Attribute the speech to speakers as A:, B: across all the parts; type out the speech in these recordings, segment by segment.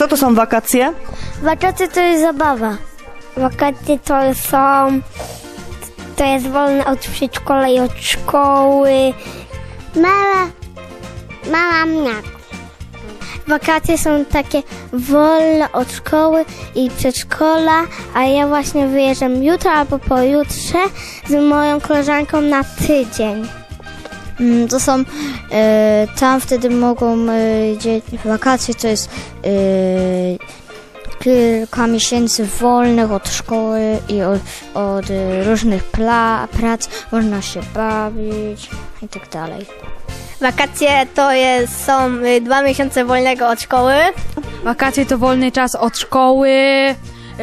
A: Co to są wakacje?
B: Wakacje to jest zabawa. Wakacje to są. To jest wolne od przedszkola i od szkoły. Mama. Mama mnie. Wakacje są takie wolne od szkoły i przedszkola, a ja właśnie wyjeżdżam jutro albo pojutrze z moją koleżanką na tydzień.
C: Mm, To są, e, tam wtedy mogą, e, dzie- wakacje to jest e, kilka miesięcy wolnych od szkoły i od, od różnych pla, prac, można się bawić i tak dalej.
B: Wakacje to jest, są dwa miesiące wolnego od szkoły.
D: Wakacje to wolny czas od szkoły,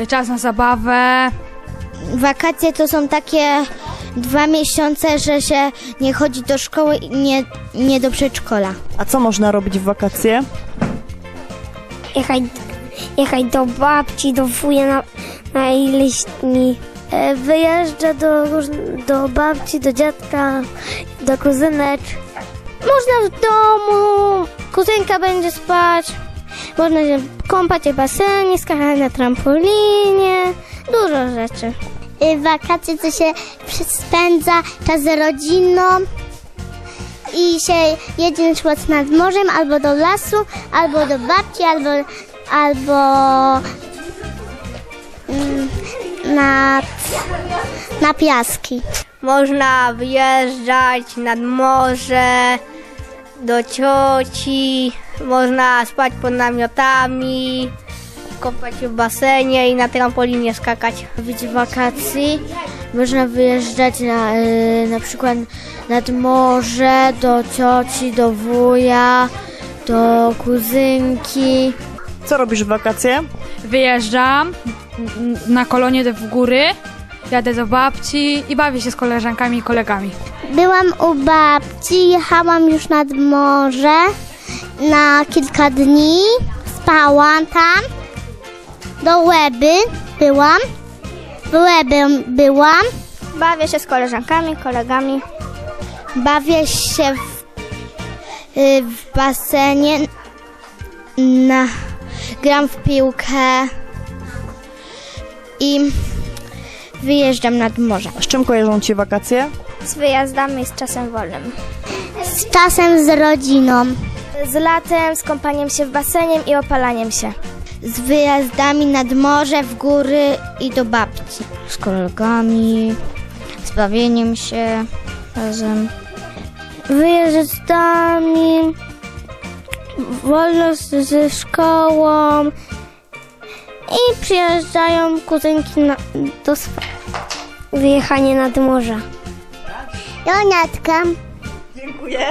D: czas na zabawę.
C: Wakacje to są takie dwa miesiące, że się nie chodzi do szkoły i nie, nie do przedszkola.
A: A co można robić w wakacje?
B: Jechać, jechać do babci, do wuja na, na ileś dni. E, Wyjeżdża do, do babci, do dziadka, do kuzynek. Można w domu, kuzynka będzie spać. Można się kąpać w basenie, skakać na trampolinie. Dużo rzeczy. W wakacje to się spędza czas z rodziną i się jedzie na przykład nad morzem, albo do lasu, albo do babci, albo, albo mm, nad, na piaski. Można wyjeżdżać nad morze, do cioci, można spać pod namiotami, kąpać w basenie i na trampolinie skakać.
C: Być wakacji można wyjeżdżać na, y, na przykład nad morze, do cioci, do wuja, do kuzynki.
A: Co robisz w wakacje?
D: Wyjeżdżam na kolonie do- w góry, jadę do babci i bawię się z koleżankami i kolegami.
B: Byłam u babci, jechałam już nad morze na kilka dni. Spałam tam. Do Łeby byłam. W Łeby byłam. Bawię się z koleżankami, kolegami.
C: Bawię się w, y, w basenie, na, gram w piłkę i wyjeżdżam nad morze.
A: Z czym kojarzą Ci wakacje?
B: Z wyjazdami, z czasem wolnym. Z czasem z rodziną. Z latem, z kąpaniem się w baseniem i opalaniem się.
C: Z wyjazdami nad morze, w góry i do babci. Z kolegami, z bawieniem się razem.
B: wyjazdami, wolność ze szkołą i przyjeżdżają kuzynki na, do wyjechanie nad morze. Jonatka.
A: Dziękuję.